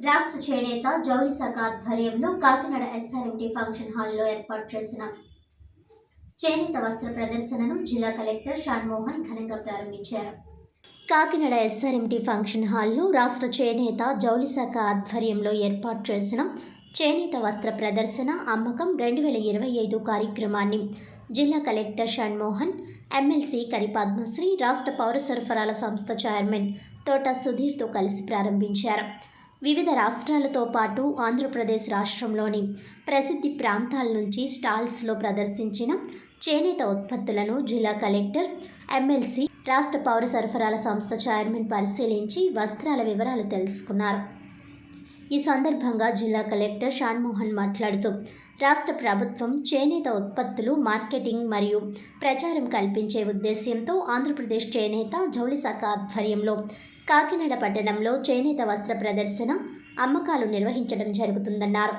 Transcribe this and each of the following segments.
రాష్ట్ర చేనేత జౌలి శాఖ ఆధ్వర్యంలో కాకినాడ ఎస్ఆర్ఎంటీ ఫంక్షన్ హాల్లో ఏర్పాటు చేసిన చేనేత వస్త్ర ప్రదర్శనను జిల్లా కలెక్టర్ షాన్మోహన్ ఘనంగా ప్రారంభించారు. కాకినాడ ఎస్ఆర్ఎంటీ ఫంక్షన్ హాల్లో రాష్ట్ర చేనేత జౌలి శాఖ ఆధ్వర్యంలో ఏర్పాటు చేసిన చేనేత వస్త్ర ప్రదర్శన అమ్మకం రెండు వేల ఇరవై ఐదు కార్యక్రమాన్ని జిల్లా కలెక్టర్ షణ్మోహన్ ఎమ్మెల్సీ కరి పద్మశ్రీ రాష్ట్ర పౌర సరఫరాల సంస్థ చైర్మన్ తోట సుధీర్తో కలిసి ప్రారంభించారు. వివిధ రాష్ట్రాలతో పాటు ఆంధ్రప్రదేశ్ రాష్ట్రంలోని ప్రసిద్ధి ప్రాంతాల నుంచి స్టాల్స్లో ప్రదర్శించిన చేనేత ఉత్పత్తులను జిల్లా కలెక్టర్ ఎమ్మెల్సీ రాష్ట్ర పౌర సరఫరాల సంస్థ చైర్మన్ పరిశీలించి వస్త్రాల వివరాలు తెలుసుకున్నారు. ఈ సందర్భంగా జిల్లా కలెక్టర్ షాన్మోహన్ మాట్లాడుతూ రాష్ట్ర ప్రభుత్వం చేనేత ఉత్పత్తులు మార్కెటింగ్ మరియు ప్రచారం కల్పించే ఉద్దేశ్యంతో ఆంధ్రప్రదేశ్ చేనేత జౌళి శాఖ ఆధ్వర్యంలో కాకినాడ పట్టణంలో చేనేత వస్త్ర ప్రదర్శన అమ్మకాలు నిర్వహించడం జరుగుతుందన్నారు.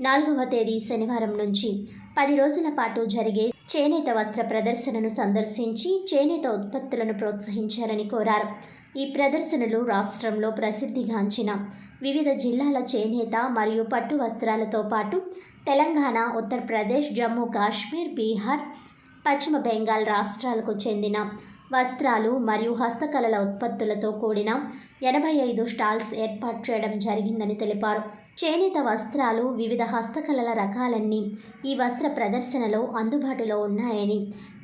నాలుగవ తేదీ శనివారం నుంచి పది రోజుల పాటు జరిగే చేనేత వస్త్ర ప్రదర్శనను సందర్శించి చేనేత ఉత్పత్తులను ప్రోత్సహించాలని కోరారు. ఈ ప్రదర్శనలు రాష్ట్రంలో ప్రసిద్ధిగాంచిన వివిధ జిల్లాల చేనేత మరియు పట్టు వస్త్రాలతో పాటు తెలంగాణ ఉత్తరప్రదేశ్ జమ్మూ కాశ్మీర్ బీహార్ పశ్చిమ బెంగాల్ రాష్ట్రాలకు చెందిన వస్త్రాలు మరియు హస్తకళల ఉత్పత్తులతో కూడిన ఎనభై ఐదు స్టాల్స్ ఏర్పాటు చేయడం జరిగిందని తెలిపారు. చేనేత వస్త్రాలు వివిధ హస్తకళల రకాలన్నీ ఈ వస్త్ర ప్రదర్శనలో అందుబాటులో ఉన్నాయని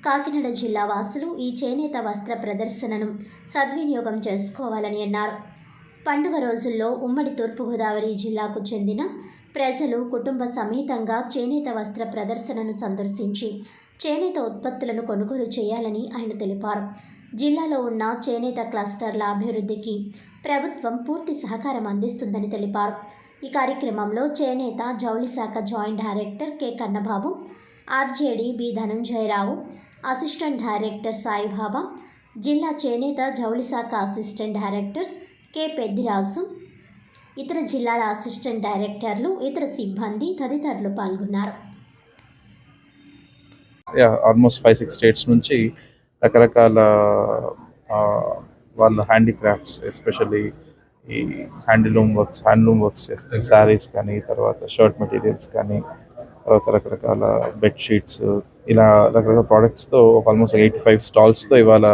కాకినాడ జిల్లా వాసులు ఈ చేనేత వస్త్ర ప్రదర్శనను సద్వినియోగం చేసుకోవాలని అన్నారు. పండుగ రోజుల్లో ఉమ్మడి తూర్పుగోదావరి జిల్లాకు చెందిన ప్రజలు కుటుంబ సమేతంగా చేనేత వస్త్ర ప్రదర్శనను సందర్శించి చేనేత ఉత్పత్తులను కొనుగోలు చేయాలని ఆయన తెలిపారు. జిల్లాలో ఉన్న చేనేత క్లస్టర్ల అభివృద్ధికి ప్రభుత్వం పూర్తి సహకారం అందిస్తుందని తెలిపారు. ఈ కార్యక్రమంలో చేనేత జౌళి శాఖ joint director K. Kannababu RJD B. Dhananjayarao assistant director Saibaba జిల్లా చేనేత జౌళి శాఖ అసిస్టెంట్ డైరెక్టర్ కె. పెద్దిరాజు ఇతర జిల్లాల అసిస్టెంట్ డైరెక్టర్లు ఇతర సిబ్బంది తదితరులు పాల్గొన్నారు. ఆల్మోస్ట్ ఫైవ్ సిక్స్ స్టేట్స్ నుంచి రకరకాల వాళ్ళ హ్యాండీక్రాఫ్ట్స్ ఎస్పెషల్లీ ఈ హ్యాండ్లూమ్ వర్క్స్ హ్యాండ్లూమ్ వర్క్స్ చేస్తారు. శారీస్ కానీ తర్వాత షర్ట్ మెటీరియల్స్ కానీ తర్వాత రకరకాల బెడ్షీట్స్ ఇలా రకరకాల ప్రోడక్ట్స్తో ఒక ఆల్మోస్ట్ ఎయిటీ ఫైవ్ స్టాల్స్తో ఇవాళ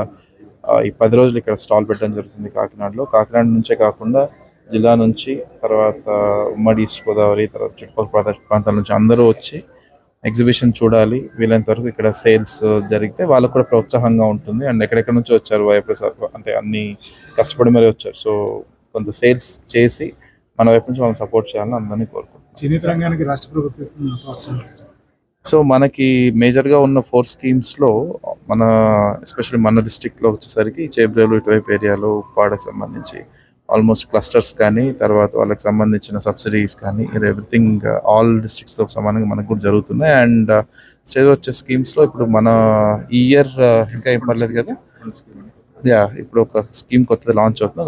ఈ పది రోజులు ఇక్కడ స్టాల్ పెట్టడం జరుగుతుంది కాకినాడలో. కాకినాడ నుంచే కాకుండా జిల్లా నుంచి తర్వాత ఉమ్మడి ఈస్ట్ గోదావరి తర్వాత చుట్టుపక్కల ప్రాంత- ప్రాంతాల నుంచి అందరూ వచ్చి ఎగ్జిబిషన్ చూడాలి వీలైనంత వరకు ఇక్కడ సేల్స్ జరిగితే వాళ్ళకు కూడా ప్రోత్సాహంగా ఉంటుంది. అండ్ ఎక్కడెక్కడ నుంచి వచ్చారు వైఎస్ఆర్ అంటే అన్ని కష్టపడి మరీ వచ్చారు. సో కొంత సేల్స్ చేసి మన వైపు నుంచి వాళ్ళని సపోర్ట్ చేయాలని అందరినీ కోరుకుంటున్నాం రాష్ట్ర ప్రభుత్వం సో మనకి మేజర్గా ఉన్న ఫోర్ స్కీమ్స్లో మన ఎస్పెషల్లీ మన డిస్టిక్లో వచ్చేసరికి చేబ్రేలు ఇటువైపు ఏరియాలో ఉప్పాడకు సంబంధించి ఆల్మోస్ట్ క్లస్టర్స్ కానీ తర్వాత వాళ్ళకి సంబంధించిన సబ్సిడీస్ కానీ ఎవ్రీథింగ్ ఆల్ డిస్ట్రిక్ట్స్తో సమానంగా మనకు కూడా జరుగుతున్నాయి. అండ్ స్టేజ్ వచ్చే స్కీమ్స్లో ఇప్పుడు మన ఈ ఇయర్ ఇంకా ఏం పర్లేదు కదా? యా ఇప్పుడు ఒక స్కీమ్ కొత్తది లాంచ్ అవుతుంది.